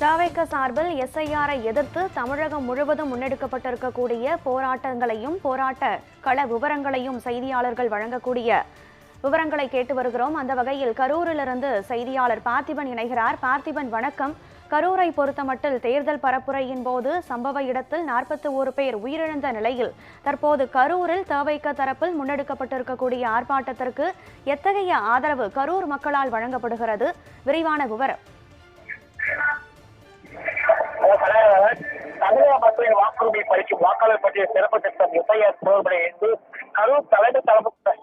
தாவேக்க சார்பில் எஸ்ஐஆரை எதிர்த்து தமிழகம் முழுவதும் முன்னெடுக்கப்பட்டிருக்கக்கூடிய போராட்டங்களையும் போராட்ட கள விவரங்களையும் செய்தியாளர்கள் வழங்கக்கூடிய விவரங்களை கேட்டு வருகிறோம். அந்த வகையில் கரூரிலிருந்து செய்தியாளர் பார்த்திபன் இணைகிறார். பார்த்திபன் வணக்கம். கரூரை பொறுத்தமட்டில் தேர்தல் பரப்புரையின் போது சம்பவ இடத்தில் நாற்பத்தி ஒரு பேர் உயிரிழந்த நிலையில் தற்போது கரூரில் தவைக்க தரப்பில் முன்னெடுக்கப்பட்டிருக்கக்கூடிய ஆர்ப்பாட்டத்திற்கு எத்தகைய ஆதரவு கரூர் மக்களால் வழங்கப்படுகிறது? விரிவான விவரம். தமிழக மக்களின் வாக்குறுதி பறிக்கும் வாக்காளர் பற்றிய சிறப்பு திட்டம் எஸ்ஐஆர் தொடர்புடைய என்று கரூர் தலைமை தலைமை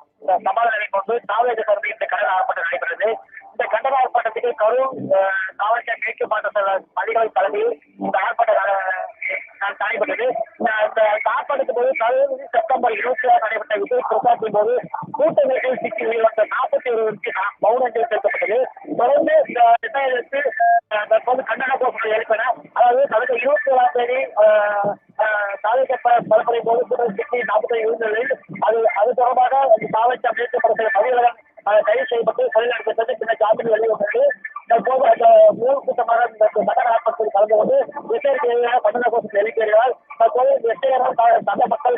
சமாதானம் கொண்டு தாவேக சார்பில் இந்த கண்டன ஆர்ப்பாட்டம் நடைபெற்றது இந்த கண்டன ஆர்ப்பாட்டத்துக்கு கரூர் அஹ், மாவட்ட மேற்கு மாவட்ட அதிகாரி தலைமையில் இந்த ஆர்ப்பாட்டம் நட- நடைபெற்றது இந்த ஆர்ப்பாட்டத்தின் போது கரூர் செப்டம்பர் இருபத்தி ஆறு நடைபெற்ற விஜய் பிரசாத்தின் போது கூட்ட நெரிசல் சிக்கி உயிரிழந்த நாற்பத்தி ஒருவருக்கு மௌனங்கள் செலுத்தப்பட்டது தொடர்ந்து இந்த தற்போது கண்டன கோஷங்கள் அதாவது கடந்த இருபத்தி ஏழாம் தேதி சாலைக்க பரப்புரை போது கூட்டம் சிக்கி நாற்பத்தி இருந்ததில் அது அது தொடர்பாக சாலைக்கு அமேற்கப்பட்ட பதிவுடன் கைது செய்யப்பட்டு சிறை பின்னர் ஜாமீன் வெளியிடப்பட்டு தற்போது அந்த மூணு கூட்டமாக இந்த கண்டன ஆர்ப்பாட்டத்தில் கலந்து கொண்டு எஸ்ஐக்கு எதிராக கோஷத்தை எழுப்பியிருந்தால் தற்போது இந்த எஸ்ஐஆர் மக்கள்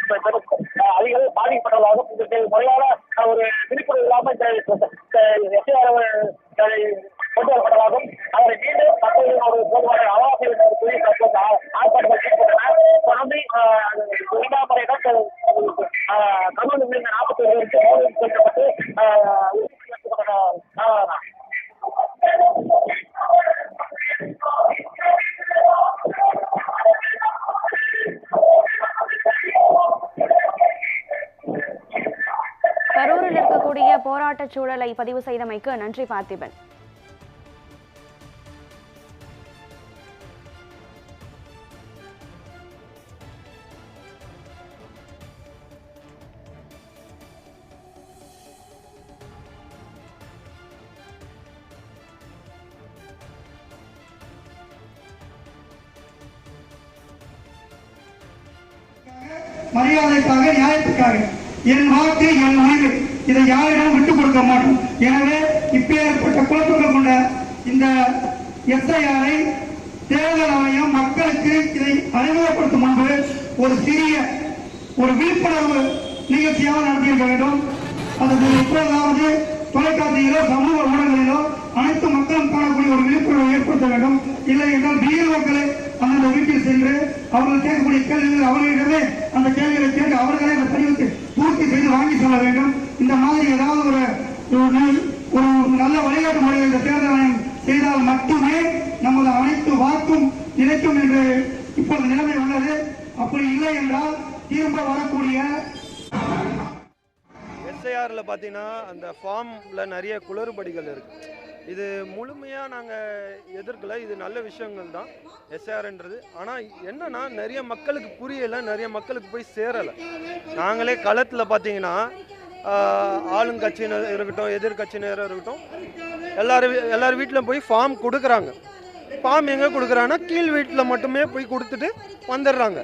அதிகம் பாதிக்கப்பட்டதாகவும் முறையான ஒரு விழிப்புணர்வு இல்லாமல் இந்த எஸ்ஐஆர் கொண்டு வரப்பட்டதாகவும் அவரை மீண்டும் மக்களின் ஒரு பொதுவான கூறி தற்போது ஆர்ப்பாட்டங்கள் ஈடுபட்டனர் தொடர்ந்து இரண்டாம் முறையிடம் நாற்பத்தி மோதல் கரூரில் இருக்கக்கூடிய போராட்டச் சூழலை பதிவு செய்தமைக்கு நன்றி பார்த்திபன். மரியாதைக்காக நியாயத்துக்காக. என் வாக்கு என் உரிமை இதை யாரிடம் விட்டுக் கொடுக்க மாட்டோம். எனவே இப்பேற்பட்ட குழப்பங்கள் கொண்ட இந்த எஸ்ஐஆரை தேர்தல் ஆணையம் மக்களுக்கு இதை அறிமுகப்படுத்தும் முன்பு ஒரு சிறிய ஒரு விழிப்புணர்வு நிகழ்ச்சியாக நடத்தியிருக்க வேண்டும். அதற்கு இப்போதாவது தொலைக்காட்சியிலோ சமூக ஊடகங்களிலோ அனைத்து மக்களும் காணக்கூடிய ஒரு விழிப்புணர்வை ஏற்படுத்த வேண்டும். இல்லை என்றால் பிஎல்ஓக்களே அந்த வீட்டில் சென்று அவர்கள் கேட்கக்கூடிய கேள்விகள் அவர்களிடமே அந்த கேள்விகளை கேட்டு அவர்களே அந்த படிவத்தை பூர்த்தி செய்து வாங்கி செல்ல வேண்டும். இந்த மாதிரி ஏதாவது ஒரு ஒரு நல்ல வழிகாட்டு முறையில் இந்த தேர்தல் ஆணையம் செய்தால் மட்டுமே நமது அனைத்து வாக்கும் நிலைக்கும் என்று இப்போது நிலைமை உள்ளது. அப்படி இல்லை என்றால் திரும்ப வரக்கூடிய எஸ்ஐஆரில் பார்த்தீங்கன்னா அந்த ஃபார்மில் நிறைய குளறுபடிகள் இருக்குது இது முழுமையாக நாங்கள் எதிர்க்கல. இது நல்ல விஷயங்கள் தான் எஸ்ஆர்ன்றது ஆனால் என்னன்னா நிறைய மக்களுக்கு புரியலை நிறைய மக்களுக்கு போய் சேரலை. நாங்களே களத்தில் பார்த்தீங்கன்னா ஆளுங்கட்சியினர் இருக்கட்டும் எதிர்கட்சியினர் இருக்கட்டும் எல்லாரும் வீ- எல்லார் வீட்டிலும் போய் ஃபார்ம் கொடுக்குறாங்க. ஃபார்ம் எங்கே கொடுக்குறாங்கன்னா கீழ் வீட்டில் மட்டுமே போய் கொடுத்துட்டு வந்துடுறாங்க.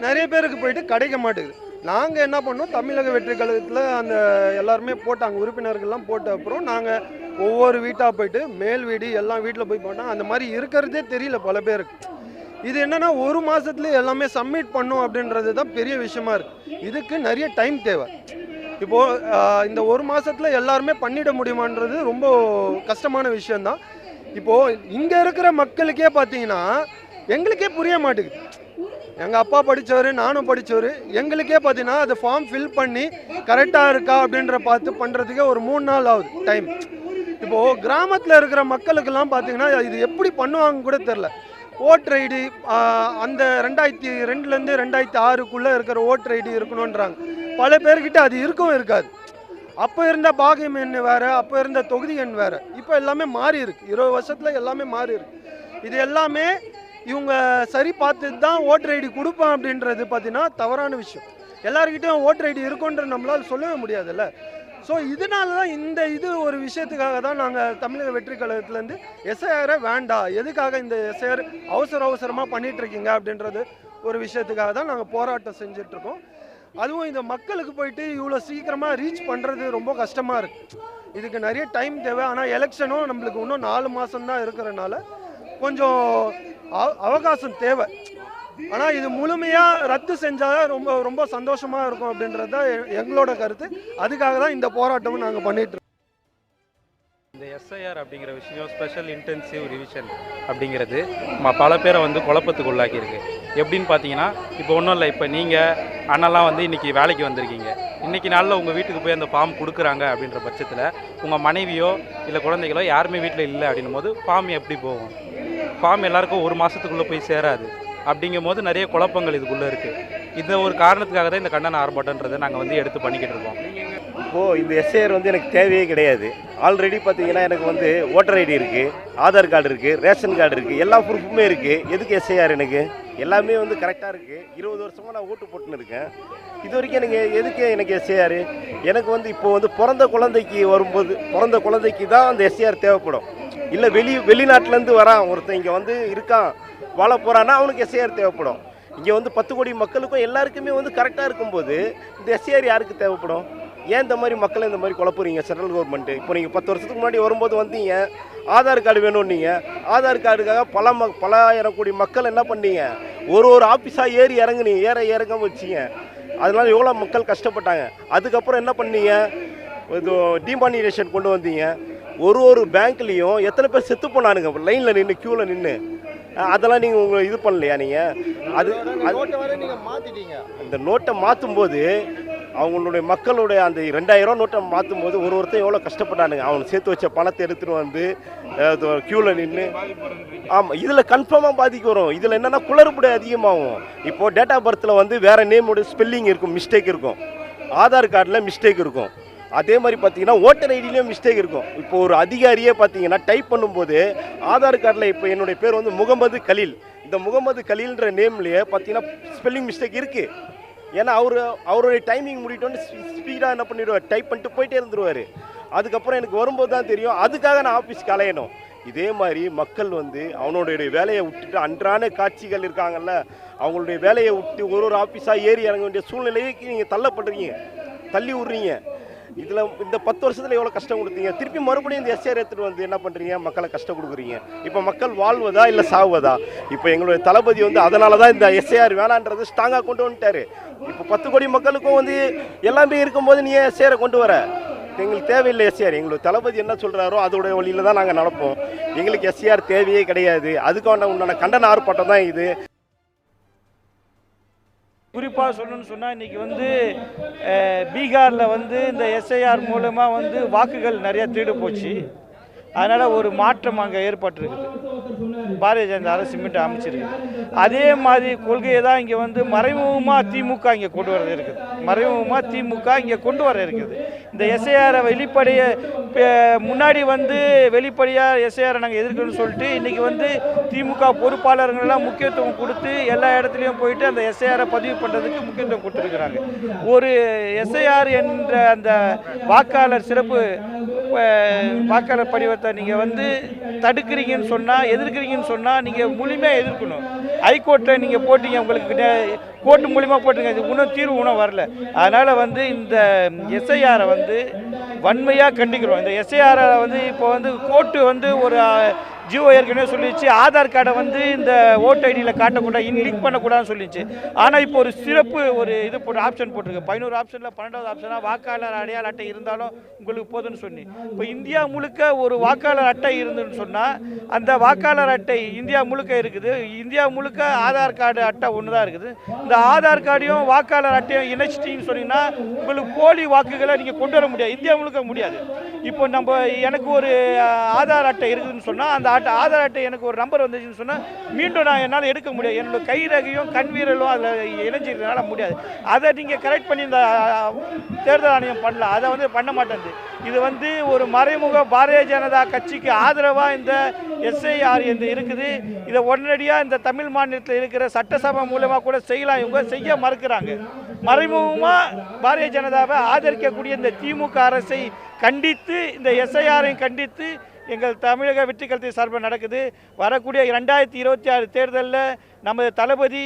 நிறைய பேருக்கு போயிட்டு கிடைக்க மாட்டேங்குது. நாங்கள் என்ன பண்ணோம் தமிழக வெற்றி கழகத்தில் அந்த எல்லாருமே போட்டாங்க உறுப்பினர்கள்லாம் போட்ட அப்புறம் நாங்கள் ஒவ்வொரு வீட்டாக போயிட்டு மேல் வீடு எல்லாம் வீட்டில் போய் போட்டால் அந்த மாதிரி இருக்கிறதே தெரியல பல பேருக்கு. இது என்னென்னா ஒரு மாதத்துலேயே எல்லாமே சப்மிட் பண்ணும் அப்படின்றது தான் பெரிய விஷயமா இருக்குது இதுக்கு நிறைய டைம் தேவை. இப்போது இந்த ஒரு மாதத்தில் எல்லாருமே பண்ணிட முடியுமான்றது ரொம்ப கஷ்டமான விஷயந்தான் இப்போது இங்கே இருக்கிற மக்களுக்கே பார்த்தீங்கன்னா எங்களுக்கே புரிய மாட்டேங்குது. எங்கள் அப்பா படித்தவர் நானும் படித்தவர் எங்களுக்கே பார்த்தீங்கன்னா அது ஃபார்ம் ஃபில் பண்ணி கரெக்டாக இருக்கா அப்படின்ற பார்த்து பண்ணுறதுக்கே ஒரு மூணு நாள் ஆகுது டைம் இப்போது கிராமத்தில் இருக்கிற மக்களுக்கெல்லாம் பார்த்தீங்கன்னா இது எப்படி பண்ணுவாங்க கூட தெரில ஓட்டர் ஐடி அந்த ரெண்டாயிரத்தி ரெண்டுலேருந்து ரெண்டாயிரத்தி ஆறுக்குள்ளே இருக்கிற ஓட்டர் ஐடி இருக்கணுன்றாங்க பல பேர்கிட்ட அது இருக்கவும் இருக்காது. அப்போ இருந்த பாகியம் எண் வேறு அப்போ இருந்த தொகுதி எண் வேறு. இப்போ எல்லாமே மாறி இருக்கு. இருபது வருஷத்தில் எல்லாமே மாறி இருக்கு. இது எல்லாமே இவங்க சரி பார்த்துட்டு தான் ஓட்டர் ஐடி கொடுப்பேன் அப்படின்றது பார்த்தீங்கன்னா தவறான விஷயம். எல்லாருக்கிட்டையும் ஓட்டர் ஐடி இருக்குன்ற நம்மளால் சொல்லவே முடியாதுல்ல. ஸோ இதனால தான் இந்த இது ஒரு விஷயத்துக்காக தான் நாங்கள் தமிழக வெற்றி கழகத்துலேருந்து எஸ்ஐஆரை வேண்டாம் எதுக்காக இந்த எஸ்ஐஆர் அவசர அவசரமாக பண்ணிகிட்ருக்கீங்க அப்படின்றது ஒரு விஷயத்துக்காக தான் நாங்கள் போராட்டம் செஞ்சிட்ருக்கோம் அதுவும் இந்த மக்களுக்கு போயிட்டு இவ்வளோ சீக்கிரமாக ரீச் பண்ணுறது ரொம்ப கஷ்டமாக இருக்குது இதுக்கு நிறைய டைம் தேவை. ஆனால் எலெக்ஷனும் நம்மளுக்கு இன்னும் நாலு மாதம் தான் இருக்கிறனால கொஞ்சம் அவ- அவகாசம் தேவை. ஆனால் இது முழுமையாக ரத்து செஞ்சால் ரொம்ப ரொம்ப சந்தோஷமாக இருக்கும் அப்படின்றது தான் எங்களோட கருத்து. அதுக்காக தான் இந்த போராட்டமும் நாங்கள் பண்ணிட்டு இந்த எஸ்ஐஆர் அப்படிங்கிற விஷயம் ஸ்பெஷல் இன்டென்சிவ் ரிவிஷன் அப்படிங்கிறது ம- பல பேரை வந்து குழப்பத்துக்கு உள்ளாக்கியிருக்கு. எப்படின்னு பார்த்தீங்கன்னா இப்போ ஒன்றும் இல்லை இப்போ நீங்கள் அண்ணெல்லாம் வந்து இன்றைக்கி வேலைக்கு வந்திருக்கீங்க. இன்றைக்கி நாளில் உங்கள் வீட்டுக்கு போய் அந்த ஃபார்ம் கொடுக்குறாங்க அப்படின்ற பட்சத்தில் உங்கள் மனைவியோ இல்லை குழந்தைகளோ யாருமே வீட்டில் இல்லை அப்படின்னும் போது ஃபார்ம் எப்படி போகும்? ஃபார்ம் எல்லாருக்கும் ஒரு மாதத்துக்குள்ளே போய் சேராது. அப்படிங்கும் போது நிறைய குழப்பங்கள் இதுக்குள்ளே இருக்குது இந்த ஒரு காரணத்துக்காக தான் இந்த கண்டன ஆர்ப்பாட்டன்றதை நாங்கள் வந்து எடுத்து பண்ணிக்கிட்டு இருக்கோம். இப்போது இந்த எஸ்ஐஆர் வந்து எனக்கு தேவையே கிடையாது. ஆல்ரெடி பார்த்தீங்கன்னா எனக்கு வந்து ஓட்டர் ஐடி இருக்குது ஆதார் கார்டு இருக்குது ரேஷன் கார்டு இருக்குது எல்லா ப்ரூஃபுமே இருக்குது எதுக்கு எஸ்ஐஆர் எனக்கு? எல்லாமே வந்து கரெக்டாக இருக்குது இருபது வருஷமாக நான் ஓட்டு போட்டுன்னு இருக்கேன். இது வரைக்கும் எனக்கு எதுக்கு எனக்கு எஸ்ஐஆர் எனக்கு வந்து இப்போ வந்து பிறந்த குழந்தைக்கு வரும்போது பிறந்த குழந்தைக்கு தான் அந்த எஸ்ஐஆர் தேவைப்படும். இல்லை வெளி வெளிநாட்டிலேருந்து வரான். ஒருத்தன் இங்கே வந்து இருக்கான். வாழ போகிறான்னா அவனுக்கு எஸ்ஐஆர் தேவைப்படும். இங்கே வந்து பத்து கோடி மக்களுக்கும் எல்லாருக்குமே வந்து கரெக்டாக இருக்கும்போது இந்த எஸ்ஐஆர் யாருக்கு தேவைப்படும்? ஏன் இந்த மாதிரி மக்களை இந்த மாதிரி குழப்புறீங்க சென்ட்ரல் கவர்மெண்ட்டு இப்போ நீங்கள் பத்து வருஷத்துக்கு முன்னாடி வரும்போது வந்தீங்க ஆதார் கார்டு வேணும்னீங்க ஆதார் கார்டுக்காக பல ம பல ஆயிரம் கோடி மக்கள் என்ன பண்ணீங்க? ஒரு ஒரு ஆஃபீஸாக ஏறி இறங்குனீங்க ஏற இறங்க வச்சீங்க. அதனால் எவ்வளோ மக்கள் கஷ்டப்பட்டாங்க. அதுக்கப்புறம் என்ன பண்ணீங்க? இது டிமானிடேஷன் கொண்டு வந்தீங்க. ஒரு ஒரு பேங்க்லேயும் எத்தனை பேர் செத்து போனானுங்க? லைனில் நின்று க்யூவில் நின்று அதெல்லாம் நீங்கள் உங்களை இது பண்ணலையா நீங்கள் அது அந்த நோட்டை மாற்றும் போது அவங்களுடைய மக்களுடைய அந்த ரெண்டாயிரம் ரூபா நோட்டை மாற்றும் போது ஒரு ஒருத்தர் எவ்வளோ கஷ்டப்பட்டானுங்க. அவன் சேர்த்து வச்ச பணத்தை எடுத்துகிட்டு வந்து க்யூவில் நின்று ஆமாம் இதில் கன்ஃபார்மாக பாதிக்கு வரும். இதில் என்னென்னா குளறுபடி அதிகமாகும். இப்போது டேட் ஆஃப் பர்த்தில் வந்து வேறு நேமோட ஸ்பெல்லிங் இருக்கும் மிஸ்டேக் இருக்கும். ஆதார் கார்டில் மிஸ்டேக் இருக்கும். அதே மாதிரி பார்த்தீங்கன்னா ஓட்டர் ஐடியிலையும் மிஸ்டேக் இருக்கும். இப்போ ஒரு அதிகாரியே பார்த்தீங்கன்னா டைப் பண்ணும்போது ஆதார் கார்டில் இப்போ என்னுடைய பேர் வந்து முகமது கலீல். இந்த முகமது கலீல்ன்ற நேம்லேயே பார்த்தீங்கன்னா ஸ்பெல்லிங் மிஸ்டேக் இருக்குது ஏன்னா அவர் அவருடைய டைமிங் முடிட்டோன்னு ஸ்பீடாக என்ன பண்ணிடுவார்? டைப் பண்ணிட்டு போயிட்டே இருந்துருவார். அதுக்கப்புறம் எனக்கு வரும்போது தான் தெரியும் அதுக்காக நான் ஆஃபீஸ்க்கு அலையணும். இதே மாதிரி மக்கள் வந்து அவனுடைய வேலையை விட்டுட்டு அன்றான காட்சிகள் இருக்காங்கல்ல அவங்களுடைய வேலையை விட்டு ஒரு ஒரு ஆஃபீஸாக ஏறி இறங்க வேண்டிய சூழ்நிலைக்கு நீங்கள் தள்ளப்படுறீங்க தள்ளி விட்றீங்க. இதில் இந்த பத்து வருஷத்தில் எவ்வளோ கஷ்டம் கொடுத்தீங்க? திருப்பி மறுபடியும் இந்த எஸ்ஆர் எடுத்துகிட்டு வந்து என்ன பண்ணுறீங்க மக்களை கஷ்டம் கொடுக்குறீங்க. இப்போ மக்கள் வாழ்வதா இல்லை சாவதா இப்போ எங்களுடைய தளபதி வந்து அதனால தான் இந்த எஸ்ஐஆர் வேணான்றது ஸ்ட்ராங்காக கொண்டு வந்துட்டாரு. இப்போ பத்து கோடி மக்களுக்கும் வந்து எல்லாமே இருக்கும்போது நீ ஏன் எஸ்ஐஆரை கொண்டு வர? எங்களுக்கு தேவையில்லை எஸ்ஆர் எங்களுக்கு தளபதி என்ன சொல்கிறாரோ அதோடைய வழியில் தான் நாங்கள் நடப்போம். எங்களுக்கு எஸ்ஆர் தேவையே கிடையாது. அதுக்கான உண்டான கண்டன ஆர்ப்பாட்டம் தான் இது. குறிப்பாக சொல்லணும்னு சொன்னால் இன்றைக்கி வந்து பீகாரில் வந்து இந்த எஸ்ஐஆர் மூலமாக வந்து வாக்குகள் நிறையா திருடு போச்சு. அதனால் ஒரு மாற்றம் அங்கே ஏற்பட்டிருக்குது. பாரதிய ஜனதா அரசு மீண்டும் அமைச்சிருக்கு. அதே மாதிரி கொள்கையை தான் இங்கே வந்து மறைமுகமாக திமுக இங்கே கொண்டு வர இருக்குது. மறைமுகமாக திமுக இங்கே கொண்டு வர இருக்குது. இந்த எஸ்ஐஆரை வெளிப்படைய முன்னாடி வந்து வெளிப்படையாக எஸ்ஐஆரை நாங்கள் எதிர்க்கணும்னு சொல்லிட்டு இன்றைக்கி வந்து திமுக பொறுப்பாளர்கள்லாம் முக்கியத்துவம் கொடுத்து எல்லா இடத்துலையும் போயிட்டு அந்த எஸ்ஐஆரை பதிவு பண்ணுறதுக்கு முக்கியத்துவம் கொடுத்துருக்குறாங்க. ஒரு எஸ்ஐஆர் என்ற அந்த வாக்காளர் சிறப்பு வாக்காளர் படிவத்தை நீங்கள் வந்து தடுக்கிறீங்கன்னு சொன்னால் எதிர்க்கிறீங்கன்னு சொன்னால் நீங்கள் முழுமையாக எதிர்க்கணும். ஹைகோர்ட்டை நீங்கள் போட்டீங்க உங்களுக்கு நே- கோர்ட்டு மூலிமா போட்டுருங்க. இது இன்னும் தீர்வு இன்னும் வரல. அதனால் வந்து இந்த எஸ்ஐஆரை வந்து வன்மையாக கண்டிக்கிறோம். இந்த எஸ்ஐஆரை வந்து இப்போ வந்து கோர்ட்டு வந்து ஒரு ஜியோ ஏற்கனவே சொல்லிடுச்சு ஆதார் கார்டை வந்து இந்த ஓட்டு ஐடியில் காட்டக்கூடாது இன் லிங்க் பண்ணக்கூடாதுன்னு சொல்லிடுச்சு ஆனால் இப்போ ஒரு சிறப்பு ஒரு இது போட்டு ஆப்ஷன் போட்டிருக்கு. பதினோரு ஆப்ஷனில் பன்னெண்டாவது ஆப்ஷனாக வாக்காளர் அடையாள அட்டை இருந்தாலும் உங்களுக்கு போதும்னு சொன்னி. இப்போ இந்தியா முழுக்க ஒரு வாக்காளர் அட்டை இருந்துன்னு சொன்னால் அந்த வாக்காளர் அட்டை இந்தியா முழுக்க இருக்குது. இந்தியா முழுக்க ஆதார் கார்டு அட்டை ஒன்று தான் இருக்குது. இந்த ஆதார் கார்டையும் வாக்காளர் அட்டையும் இணைச்சிட்டீங்கன்னு சொன்னீங்கன்னா உங்களுக்கு போலி வாக்குகளை நீங்கள் கொண்டு வர முடியாது. இந்தியா முழுக்க முடியாது. இப்போ நம்ம எனக்கு ஒரு ஆதார் அட்டை இருக்குதுன்னு சொன்னால் அந்த அட்டை ஆதார் அட்டை எனக்கு ஒரு நம்பர் வந்துச்சுன்னு சொன்னால் மீண்டும் நான் என்னால் எடுக்க முடியாது. என்னோட கைரகையும் கண்வீரலும் அதில் இணைஞ்சிருக்கனால முடியாது. அதை நீங்கள் கரெக்ட் பண்ணி இந்த தேர்தல் ஆணையம் பண்ணல. அதை வந்து பண்ண மாட்டேங்குது இது வந்து ஒரு மறைமுக பாரதிய ஜனதா கட்சிக்கு ஆதரவாக இந்த எஸ்ஐஆர் இந்த இருக்குது. இதை உடனடியாக இந்த தமிழ் மாநிலத்தில் இருக்கிற சட்டசபை மூலமாக கூட செய்யலாம் இவங்க செய்ய மறுக்கிறாங்க. மறைமுகமாக பாரதிய ஜனதாவை ஆதரிக்கக்கூடிய இந்த திமுக அரசை கண்டித்து இந்த எஸ்ஐஆரையும் கண்டித்து எங்கள் தமிழக வெற்றி கழகத்தை சார்பில் நடக்குது. வரக்கூடிய ரெண்டாயிரத்தி இருபத்தி ஆறு தேர்தலில் நமது தளபதி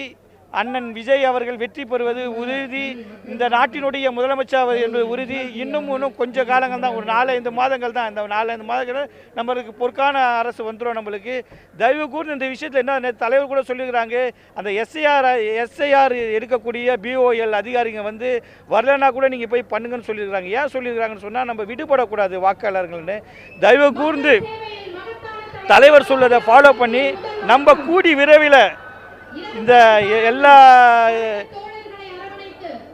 அண்ணன் விஜய் அவர்கள் வெற்றி பெறுவது உறுதி. இந்த நாட்டினுடைய முதலமைச்சர் ஆவது என்பது உறுதி. இன்னும் இன்னும் கொஞ்ச காலங்கள் தான் ஒரு நாலஞ்சு மாதங்கள் தான். இந்த நாலஞ்சு மாதங்கள் நம்மளுக்கு பொற்கான அரசு வந்துடும் நம்மளுக்கு. தயவு கூர்ந்து இந்த விஷயத்தில் என்ன தலைவர் கூட சொல்லியிருக்கிறாங்க அந்த எஸ்ஐஆர் எஸ்ஐஆர் எடுக்கக்கூடிய பிஓஎல் அதிகாரிங்க வந்து வரலன்னா கூட நீங்கள் போய் பண்ணுங்கன்னு சொல்லியிருக்கிறாங்க. ஏன் சொல்லியிருக்கிறாங்கன்னு சொன்னால் நம்ம விடுபடக்கூடாது வாக்காளர்கள்னு. தயவு கூர்ந்து தலைவர் சொல்லதை ஃபாலோ பண்ணி நம்ம கூடி விரைவில் இந்த எ- எல்லா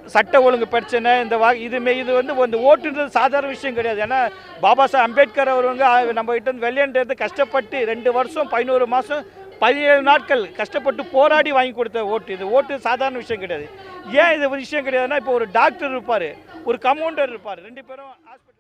சட்ட ஒழுங்கு பிரச்சனை இந்த வா இதுமே இது வந்து இந்த ஓட்டுன்றது சாதாரண விஷயம் கிடையாது. ஏன்னா பாபா சாஹ் அம்பேத்கர் அவருங்க ஆ- நம்ம கிட்ட வெளியேன்றது கஷ்டப்பட்டு ரெண்டு வருஷம் பதினோரு மாதம் பதினேழு நாட்கள் கஷ்டப்பட்டு போராடி வாங்கி கொடுத்த ஓட்டு. இது ஓட்டு சாதாரண விஷயம் கிடையாது. ஏன் இது ஒரு விஷயம் கிடையாதுன்னா இப்போ ஒரு டாக்டர் இருப்பார் ஒரு கமௌண்டர் இருப்பார். ரெண்டு பேரும் ஹாஸ்பிட்டல்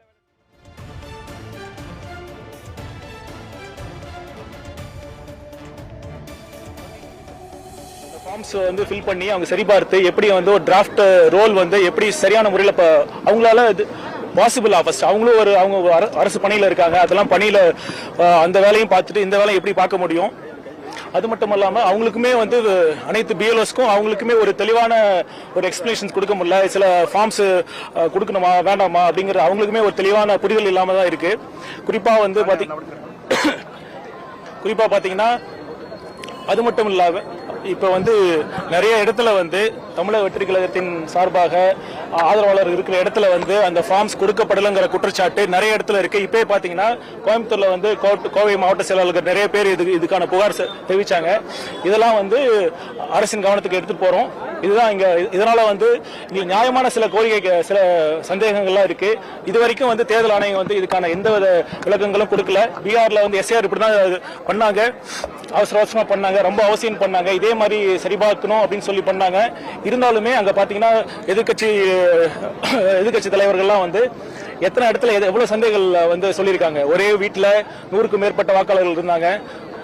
ஃபார்ம்ஸ் வந்து ஃபில் பண்ணி அவங்க சரிபார்த்து எப்படி வந்து ஒரு டிராஃப்ட் ரோல் வந்து எப்படி சரியான முறையில் இப்போ அவங்களால இது பாசிபிள் ஃபர்ஸ்ட் அவங்களும் ஒரு அவங்க அரசு பணியில் இருக்காங்க அதெல்லாம் பணியில் அந்த வேலையும் பார்த்துட்டு இந்த வேலையை எப்படி பார்க்க முடியும் அது மட்டும் இல்லாமல் அவங்களுக்குமே வந்து அனைத்து பிஎல்ஓஸ்க்கும் அவங்களுக்குமே ஒரு தெளிவான ஒரு எக்ஸ்பிளேஷன்ஸ் கொடுக்க முடியல சில ஃபார்ம்ஸ் கொடுக்கணுமா வேண்டாமா அப்படிங்கிற அவங்களுக்குமே ஒரு தெளிவான புரிதல் இல்லாமல் தான் இருக்கு குறிப்பாக வந்து பாத்தி குறிப்பாக பார்த்தீங்கன்னா அது மட்டும் இல்லாமல் இப்போ வந்து நிறைய இடத்துல வந்து தமிழக வெற்றி கழகத்தின் சார்பாக ஆதரவாளர் இருக்கிற இடத்துல வந்து அந்த ஃபார்ம்ஸ் கொடுக்கப்படலைங்கிற குற்றச்சாட்டு நிறைய இடத்துல இருக்கு. இப்போ பார்த்தீங்கன்னா கோயம்புத்தூர்ல வந்து கோட்- கோவை மாவட்ட செயலாளர்கள் நிறைய பேர் இது இதுக்கான புகார் செ- தெரிவிச்சாங்க. இதெல்லாம் வந்து அரசின் கவனத்துக்கு எடுத்து போறோம். இதுதான் இங்க இதனால வந்து இங்கே நியாயமான சில கோரிக்கை சில சந்தேகங்கள்லாம் இருக்கு. இது வரைக்கும் வந்து தேர்தல் ஆணையம் வந்து இதுக்கான எந்த வித விளக்கங்களும் கொடுக்கல. பீகார்ல வந்து எஸ்ஏஆர் இப்படி தான் பண்ணாங்க. அவசர அவசரமா பண்ணாங்க. ரொம்ப அவசியம் பண்ணாங்க. இதே மாதிரி சரிபார்க்கணும் அப்படின்னு சொல்லி பண்ணாங்க. இருந்தாலுமே அங்க பார்த்தீங்கன்னா எதிர்க்கட்சி எதிர்கட்சி தலைவர்கள்லாம் வந்து எத்தனை இடத்துல எவ்வளோ எவ்வளவு சந்தேகங்கள் வந்து சொல்லியிருக்காங்க. ஒரே வீட்டில் நூறுக்கும் மேற்பட்ட வாக்காளர்கள் இருந்தாங்க.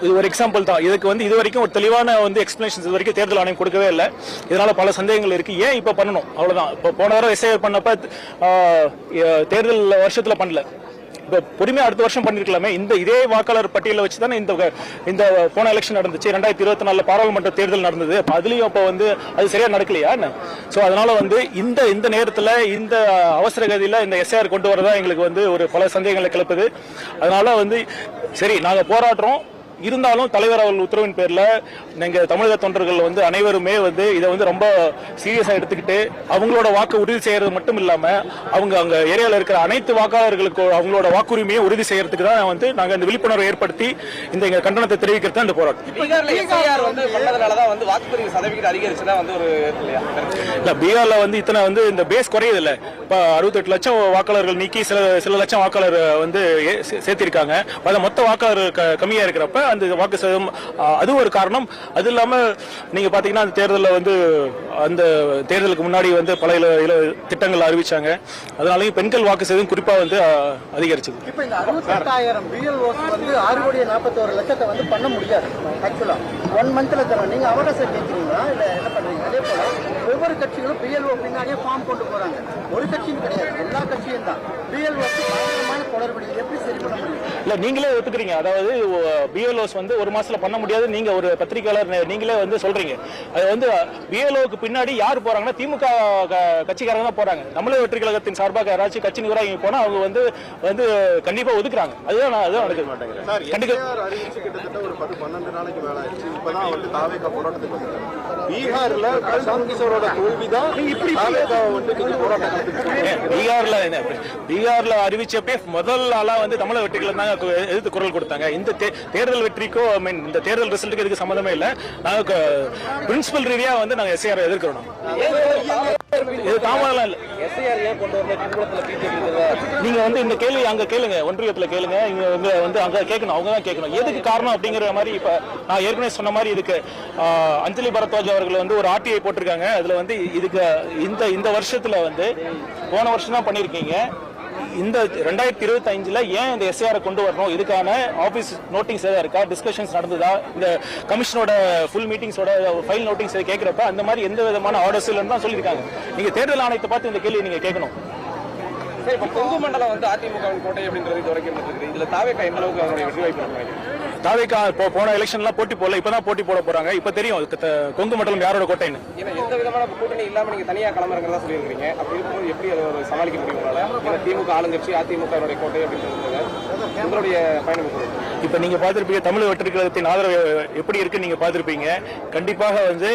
இது ஒரு எக்ஸாம்பிள் தான். இதுக்கு வந்து இது வரைக்கும் ஒரு தெளிவான வந்து எக்ஸ்பிளேஷன்ஸ் இது வரைக்கும் தேர்தல் ஆணையம் கொடுக்கவே இல்லை. இதனால பல சந்தேகங்கள் இருக்கு. ஏன் இப்ப பண்ணணும்? அவ்வளவுதான். இப்போ போன தடவை எஸ்ஐஆர் பண்ணப்ப தேர்தல் வருஷத்துல பண்ணல. இப்போ பொறுமையா அடுத்த வருஷம் பண்ணிருக்கலாமே. இந்த இதே வாக்காளர் பட்டியலை வச்சு தானே இந்த இந்த போன எலெக்ஷன் நடந்துச்சு. ரெண்டாயிரத்தி இருபத்தி நாலு பாராளுமன்ற தேர்தல் நடந்தது. அப்ப அதுலயும் அப்ப வந்து அது சரியா நடக்கலையா ஸோ சோ அதனால வந்து இந்த இந்த நேரத்துல இந்த அவசர கதியில இந்த எஸ்ஐஆர் கொண்டு வரதா எங்களுக்கு வந்து ஒரு பல சந்தேகங்களை கிளப்புது. அதனால வந்து சரி நாங்க போராடுறோம். இருந்தாலும் தலைவர் அவர்கள் உத்தரவின் பேர்ல நீங்க தமிழக தொண்டர்கள் வந்து அனைவருமே வந்து இதை வந்து ரொம்ப சீரியஸா எடுத்துக்கிட்டு அவங்களோட வாக்கு உறுதி செய்யறது மட்டும் இல்லாம அவங்க அங்க ஏரியால இருக்கிற அனைத்து வாக்காளர்களுக்கு அவங்களோட வாக்குரிமையை உறுதி செய்யறதுக்கு தான் வந்து நாங்க இந்த விழிப்புணர்வை ஏற்படுத்தி இந்த எங்க கண்டனத்தை தெரிவிக்கிறது தான் இந்த போராட்டம். பீகார்ல வந்து இத்தனை வந்து இந்த பேஸ் குறையுது இல்ல இப்ப அறுபத்தெட்டு லட்சம் வாக்காளர்கள் நீக்கி சில சில லட்சம் வாக்காளர் வந்து சேர்த்திருக்காங்க. அது மொத்த வாக்காளர் க- கம்மியா இருக்கிறப்ப அந்த வாக்கு சதவீதம் அது ஒரு காரணம். அது இல்லாம நீங்க பாத்தீங்கன்னா அந்த தேர்தலில் வந்து அந்த தேர்தலுக்கு முன்னாடி வந்து பல இல திட்டங்கள் அறிவிச்சாங்க. அதனாலயும் பெண்கள் வாக்கு சதவீதம் குறிப்பா வந்து அதிகரிச்சது. இப்போ இந்த அறுபத்தெட்டாயிரம் பிஎல்ஓஸ் வந்து ஆறு கோடி நாற்பத்தோரு லட்சத்தை வந்து பண்ண முடியாது ஒன் மந்த்தில் தரோம் நீங்கள் அவகாசம் கேட்குறீங்களா என்ன அதே ஒவ்வொரு கட்சிகளும் பிஎல்ஓ பின்னாடியே ஃபார்ம் கொண்டு போறாங்க. ஒரு கட்சியும் கிடையாது. எல்லா கட்சியும் தான். பிஎல்ஓக்கு பயங்கரமான குளறுபடி எப்படி சரி பண்ண முடியும்? இல்ல நீங்களே ஒத்துக்கிறீங்க. அதாவது பிஎல்ஓஸ் வந்து ஒரு மாசத்துல பண்ண முடியாது. நீங்க ஒரு பத்திரிகையாளர் நீங்களே வந்து சொல்றீங்க. அது வந்து பிஎல்ஓக்கு பின்னாடி யார் போறாங்கன்னா திமுக கட்சிக்காரங்க தான் போறாங்க. தமிழக வெற்றி கழகத்தின் சார்பாக யாராச்சும் கட்சி நிர்வாகி போனா அவங்க வந்து வந்து கண்டிப்பா ஒதுக்குறாங்க. அதுதான் நான் அதுதான் நடக்க மாட்டேங்கிறேன் கண்டிப்பா. அறிவிச்சு கிட்டத்தட்ட ஒரு பத்து பன்னெண்டு நாளைக்கு மேல ஆயிடுச்சு. இப்பதான் வந்து தாவேக்கா போராட்டத்துக்கு வந்தாங்க பீகார்ல பிரசாந்த் கிஷோரோட தோல்வி தான் தாவேக்கா வந்து கொஞ்சம் போராட்டம் ஏன், பீகார்ல பீகார்ல அறிவிச்சப்பே முதல் ஆளா வந்து தமிழக வெற்றிகள் கு- எதிர்த்து குரல் கொடுத்தாங்க. இந்த தே- தேர்தல் வெற்றிக்கோ ஐ மீன் இந்த தேர்தல் ரிசல்ட்டுக்கு இதுக்கு சம்மந்தமே இல்லை. நாங்க பிரின்சிபல் ரீதியா வந்து நாங்க எஸ்ஐஆர் எதிர்க்கிறோம். இது தாமதம் இல்லை. நீங்க வந்து இந்த கேள்வி அங்க கேளுங்க. ஒன்றியத்துல கேளுங்க. இங்க வந்து வந்து அங்க கேட்கணும் அவங்க தான் கேட்கணும் எதுக்கு காரணம் அப்படிங்கிற மாதிரி இப்ப நான் ஏற்கனவே சொன்ன மாதிரி இதுக்கு அஞ்சலி பரத்வாஜ் அவர்கள் வந்து ஒரு ஆர்டிஐ போட்டிருக்காங்க. அதுல வந்து இதுக்கு இந்த இந்த வருஷத்துல வந்து போன வருஷம் தான் பண்ணிருக்கீங்க. இந்த ரெண்டாயிரத்தி இருபத்தி அஞ்சுல ஏன் இந்த எஸ்ஐஆர் கொண்டு வரணும்? இதுக்கான ஆபீஸ் நோட்டிங்ஸ் ஏதாவது இருக்கா? டிஸ்கஷன்ஸ் நடந்ததா? இந்த கமிஷனோட ஃபுல் மீட்டிங்ஸோட ஃபைல் நோட்டிங்ஸ் கேட்கிறப்ப அந்த மாதிரி எந்த விதமான ஆர்டர்ஸ் இல்லைன்னு தான் சொல்லியிருக்காங்க. நீங்க தேர்தல் ஆணையத்தை பார்த்து இந்த கேள்வி நீங்க கேட்கணும். சரி இப்போ கொங்கு மண்டலம் வந்து அதிமுக கோட்டை அப்படின்றது வரைக்கும் இருக்குது இதுல தாவே எந்த அளவுக்கு அவருடைய வெற்றி வாய்ப்பு தாவேக்கா இப்போ போன எலெக்ஷன்லாம் போட்டி போடல இப்பதான் போட்டி போட போறாங்க. இப்போ தெரியும் கொங்கு மண்டலம் யாரோட கோட்டைன்னு. ஏன்னா எந்த விதமான கூட்டணி இல்லாம நீங்க தனியா கிளம்புறதா சொல்லியிருக்கீங்க அப்படி இருக்கும்போது எப்படி அதை ஒரு சமாளிக்க முடியும் ஏன்னா திமுக ஆளுங்கட்சி அதிமுக வுடைய கோட்டை அப்படின்னு உங்களுடைய பயணம் இப்ப நீங்க பார்த்திருப்பீங்க தமிழக வெற்றிக்கழகத்தின் ஆதரவு எப்படி இருக்கு நீங்க பார்த்திருப்பீங்க. கண்டிப்பாக வந்து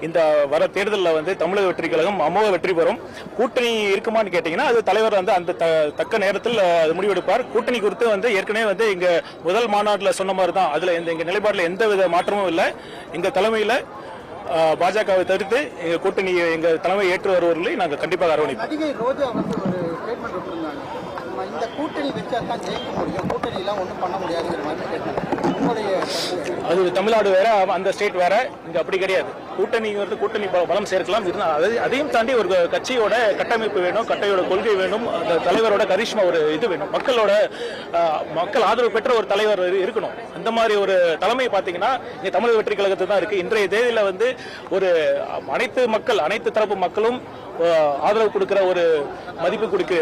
இந்த வர தேர்தலில் வந்து தமிழக வெற்றிக்கழகம் அமோக வெற்றி பெறும். கூட்டணி இருக்குமான்னு கேட்டீங்கன்னா அது தலைவர் வந்து அந்த த- தக்க நேரத்தில் அது முடிவெடுப்பார். கூட்டணி குறித்து வந்து ஏற்கனவே வந்து இங்கே முதல் மாநாட்டில் சொன்ன மாதிரி தான் அதுல இந்த எங்க நிலைப்பாட்டில் எந்த வித மாற்றமும் இல்லை. எங்க தலைமையில பாஜகவை தடுத்து எங்க கூட்டணி எங்க தலைமை ஏற்று வருவர்களை நாங்கள் கண்டிப்பாக அரவணைப்போம். இந்த கூட்டணி வச்சா தான் ஜெயிக்க முடியும். கூட்டணி எல்லாம் ஒன்றும் பண்ண முடியாதுங்கிற மாதிரி அது தமிழ்நாடு வேற அந்த ஸ்டேட் வேற இங்க அப்படி கிடையாது. கூட்டணிங்கிறது கூட்டணி பலம் சேர்க்கலாம். இருந்தால் அது அதையும் தாண்டி ஒரு கட்சியோட கட்டமைப்பு வேணும் கட்டையோட கொள்கை வேணும் அந்த தலைவரோட கரிஷ்மா ஒரு இது வேணும். மக்களோட மக்கள் ஆதரவு பெற்ற ஒரு தலைவர் இருக்கணும். அந்த மாதிரி ஒரு தலைமை பார்த்தீங்கன்னா இங்க தமிழக வெற்றி கழகத்தில் தான் இருக்கு. இன்றைய தேதியில வந்து ஒரு அனைத்து மக்கள் அனைத்து தரப்பு மக்களும் ஆதரவு கொடுக்கிற ஒரு மதிப்பு கொடுக்க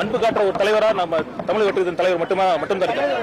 அன்பு காட்டுற ஒரு தலைவரா நம்ம தமிழ் வெற்றி தலைவர் மட்டுமா மட்டும்தான் இருக்காங்க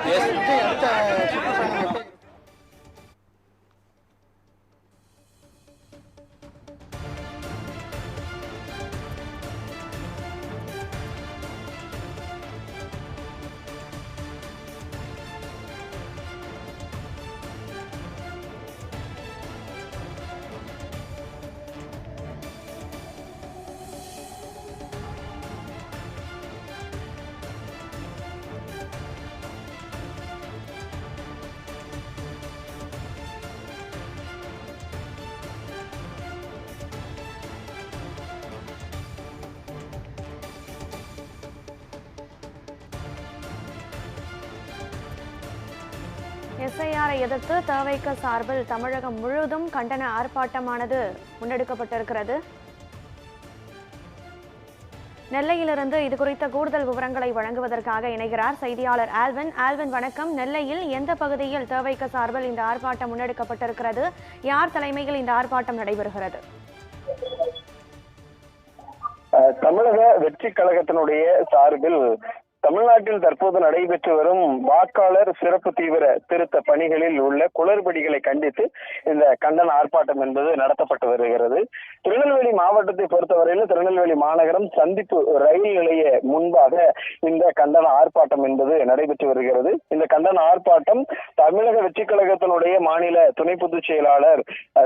எஸ்ஐஆரை எதிர்த்து தவைக்க சார்பில் தமிழகம் முழுவதும் கண்டன ஆர்ப்பாட்டமானது முன்னெடுக்கப்பட்டிருக்கிறது. நெல்லையிலிருந்து இது குறித்த கூடுதல் விவரங்களை வழங்குவதற்காக இணைகிறார் செய்தியாளர் ஆல்வின். ஆல்வின் வணக்கம். நெல்லையில் எந்த பகுதியில் தேவைக்க சார்பில் இந்த ஆர்ப்பாட்டம் முன்னெடுக்கப்பட்டிருக்கிறது? யார் தலைமையில் இந்த ஆர்ப்பாட்டம் நடைபெறுகிறது? தமிழக வெற்றி கழகத்தினுடைய சார்பில் தமிழ்நாட்டில் தற்போது நடைபெற்று வரும் வாக்காளர் சிறப்பு தீவிர திருத்த பணிகளில் உள்ள குளறுபடிகளை கண்டித்து இந்த கண்டன ஆர்ப்பாட்டம் என்பது நடத்தப்பட்டு வருகிறது. திருநெல்வேலி மாவட்டத்தை பொறுத்தவரையில் திருநெல்வேலி மாநகரம் சந்திப்பு ரயில் நிலைய முன்பாக இந்த கண்டன ஆர்ப்பாட்டம் என்பது நடைபெற்று வருகிறது. இந்த கண்டன ஆர்ப்பாட்டம் தமிழக வெற்றிக் கழகத்தினுடைய மாநில துணை பொதுச் செயலாளர்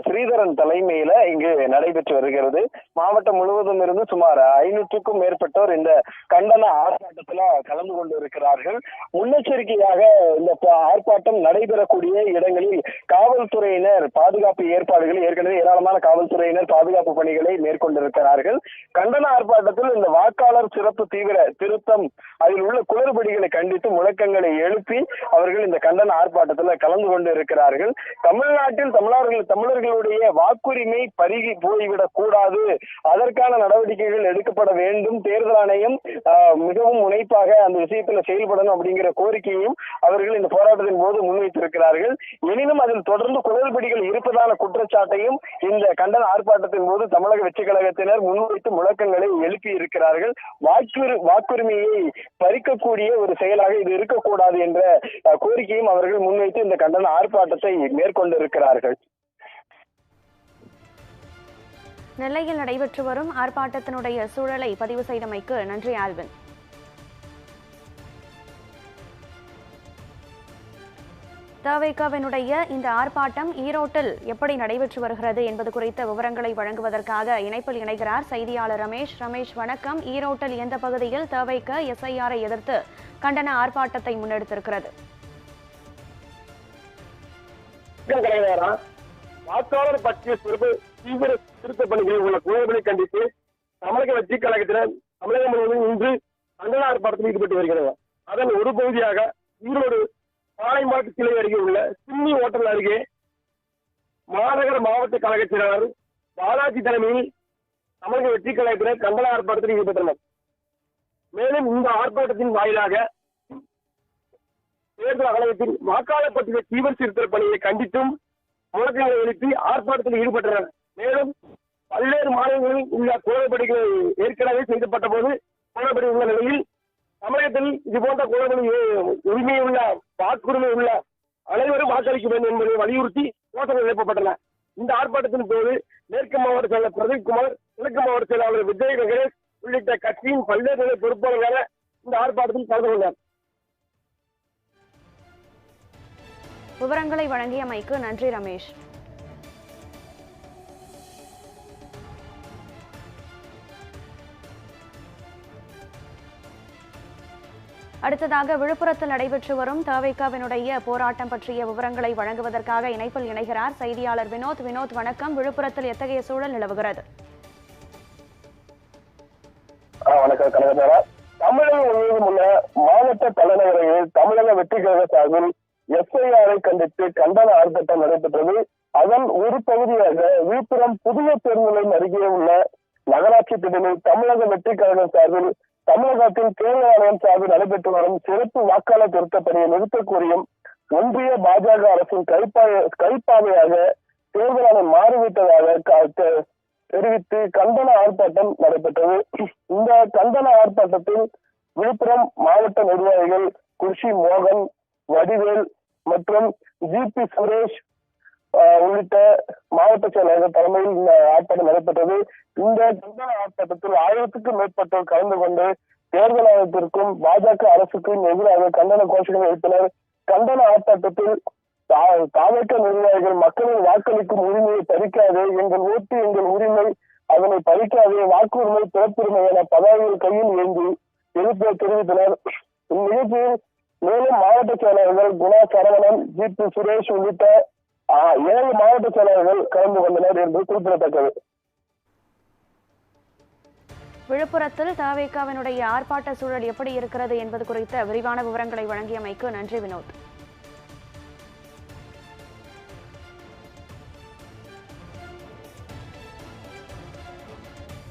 ஸ்ரீதரன் தலைமையில இங்கு நடைபெற்று வருகிறது. மாவட்டம் முழுவதும் இருந்து சுமார் ஐநூற்றுக்கும் மேற்பட்டோர் இந்த கண்டன ஆர்ப்பாட்டத்துல கலந்து கொண்டு இருக்கிறார்கள் முன்னெச்சரிக்கையாக இந்த ஆர்ப்பாட்டம் நடைபெறக்கூடிய இடங்களில் காவல்துறையினர் பாதுகாப்பு ஏற்பாடுகளை ஏற்கனவே ஏராளமான காவல்துறையினர் பாதுகாப்பு பணிகளை மேற்கொண்டிருக்கிறார்கள். கண்டன ஆர்ப்பாட்டத்தில் இந்த வாக்காளர் சிறப்பு தீவிர திருத்தம் அதில் உள்ள குளறுபடிகளை கண்டித்து முழக்கங்களை எழுப்பி அவர்கள் இந்த கண்டன ஆர்ப்பாட்டத்தில் கலந்து கொண்டு இருக்கிறார்கள் தமிழ்நாட்டில் தமிழர்கள் தமிழர்களுடைய வாக்குரிமை பருகி போய்விடக் கூடாது. அதற்கான நடவடிக்கைகள் எடுக்கப்பட வேண்டும். தேர்தல் ஆணையம் ஆஹ், மிகவும் முனைப்பாக அந்த விஷயத்துல செயல்படணும் அப்படிங்கிற கோரிக்கையையும் அவர்கள் இந்த போராட்டத்தின் போது முன்வைத்திருக்கிறார்கள். எனினும் அதில் தொடர்ந்து குளறுபடிகள் இருப்பதான குற்றச்சாட்டையும் இந்த கண்டன ஆர்ப்பாட்டத்தின் போது தமிழக வெற்றி கழகத்தினர் முன்வைத்து முழக்கங்களை எழுப்பி இருக்கிறார்கள். வாக்குரி வாக்குரிமையை பறிக்கக்கூடிய ஒரு செயலாக இது இருக்கக்கூடாது என்ற கோரிக்கையும் அவர்கள் முன்வைத்து இந்த கண்டன ஆர்ப்பாட்டத்தை மேற்கொண்டிருக்கிறார்கள். நெல்லையில் நடைபெற்று வரும் ஆர்ப்பாட்டத்தினுடைய சூழலை பதிவு செய்தமைக்கு நன்றி ஆல்வின். தவைகவினுடைய இந்த ஆர்ப்பாட்டம் ஈரோட்டில் எப்படி நடைபெற்று வருகிறது என்பது குறித்த விவரங்களை வழங்குவதற்காக இணைப்பில் இணைகிறார் செய்தியாளர் ரமேஷ். ரமேஷ் வணக்கம். ஈரோட்டில் எந்த பகுதியில் தவைக்க எஸ்ஐஆரை எதிர்த்து கண்டன ஆர்ப்பாட்டத்தை முன்னெடுத்திருக்கிறது? வாக்காளர் பற்றிய சிறப்பு தீவிர திருத்த பணிகளில் உள்ள குழந்தைகளை கண்டித்து தமிழக வெற்றி கழகத்தினர் தமிழகம் முழுவதும் இன்று கண்டன ஆர்ப்பாட்டத்தில் ஈடுபட்டு வருகிறது அதன் ஒரு பகுதியாக ஈரோடு பாளையமாட்டு கிளை அருகே உள்ள சின்னி ஓட்டல் அருகே மாநகர மாவட்ட கழக செயலாளர் பாலாஜி தலைமையில் தமிழக வெற்றி கலைப்பினர் கண்டன ஆர்ப்பாட்டத்தில் ஈடுபட்டனர். மேலும் இந்த ஆர்ப்பாட்டத்தின் வாயிலாக தேர்தல் ஆணையத்தின் வாக்காளர் பற்றிய தீவிர திருத்த பணியை கண்டித்தும் முழக்கங்களை எழுப்பி ஆர்ப்பாட்டத்தில் ஈடுபட்டனர். மேலும் பல்வேறு மாநிலங்களில் உள்ள குளறுபடிகள் ஏற்கனவே செய்யப்பட்ட போது குளறுபடி உள்ள நிலையில் தமிழகத்தில் இது போன்ற குழந்தை உரிமை உள்ள வாக்குரிமை உள்ள அனைவரும் வாக்களிக்க வேண்டும் என்பதை வலியுறுத்தி கோஷங்கள் எழுப்பப்பட்டன. இந்த ஆர்ப்பாட்டத்தின் போது மேற்கு மாவட்ட செயலர் பிரதீப்குமார் கிழக்கு மாவட்ட செயலாளர் விஜய் வெங்கடேஷ் உள்ளிட்ட கட்சியின் பல்வேறு நிலை பொறுப்பாளர்களான இந்த ஆர்ப்பாட்டத்தில் கலந்து கொண்டார். விவரங்களை வழங்கியமைக்கு நன்றி ரமேஷ். அடுத்ததாக விழுப்புரத்தில் நடைபெற்று வரும் தவிகவினுடைய போராட்டம் பற்றிய விவரங்களை வழங்குவதற்காக இணைப்பில் இணைகிறார் செய்தியாளர் வினோத். வினோத் வணக்கம். விழுப்புரத்தில் எத்தகைய சூழல் நிலவுகிறது? வணக்கம். கனகதாரா தமிழகம் முழுவதும் உள்ள மாவட்ட தலைநகரையில் தமிழக வெற்றி கழக சார்பில் எஸ்ஐஆரை கண்டித்து கண்டன ஆர்ப்பாட்டம் நடைபெற்றது. அதன் ஒரு பகுதியாக விழுப்புரம் புதிய பேருந்து நிலையம் அருகே உள்ள நகராட்சி திடலில் தமிழக வெற்றி கழகம் சார்பில் தமிழகத்தின் தேர்தல் ஆணையம் சார்பில் நடைபெற்று வரும் சிறப்பு வாக்காளர் திருத்தப் பணியை கோரியும் ஒன்றிய பாஜக அரசின் கைப்பாய கைப்பாவையாக தேர்தல் ஆணையம் மாறிவிட்டதாக க- தெ- தெரிவித்து கண்டன ஆர்ப்பாட்டம் நடைபெற்றது. இந்த கண்டன ஆர்ப்பாட்டத்தில் விழுப்புரம் மாவட்ட நிர்வாகிகள் குர்ஷி மோகன் வடிவேல் மற்றும் ஜிபி சுரேஷ் உள்ளிட்ட மாவட்ட செயலாளர்கள் தலைமையில் இந்த ஆர்ப்பாட்டம் நடைபெற்றது. இந்த கண்டன ஆர்ப்பாட்டத்தில் ஆயிரத்துக்கும் மேற்பட்டோர் கலந்து கொண்டு தேர்தல் ஆணையத்திற்கும் பாஜக அரசுக்கும் எதிராக கண்டன கோஷங்களை எழுப்பினர். கண்டன ஆர்ப்பாட்டத்தில் தா- நிர்வாகிகள் மக்களின் வாக்களிக்கும் உரிமையை பறிக்காதே எங்கள் ஓட்டு எங்கள் உரிமை அதனை பறிக்காதே வாக்குரிமை பிறப்புரிமை என பதாகைகள் கையில் ஏந்தி எதிர்ப்பை தெரிவித்தனர். இந்நிகழ்ச்சியில் மேலும் மாவட்ட செயலாளர்கள் குணா சரவணன் ஜி பி சுரேஷ் உள்ளிட்ட ஏழு மாவட்ட செயலாளர்கள் கலந்து கொண்டனர் என்பது குறிப்பிடத்தக்கது. விழுப்புரத்தில் தவிகவினுடைய ஆர்ப்பாட்ட சூழல் எப்படி இருக்கிறது என்பது குறித்த விரிவான விவரங்களை வழங்கியமைக்கு நன்றி வினோத்.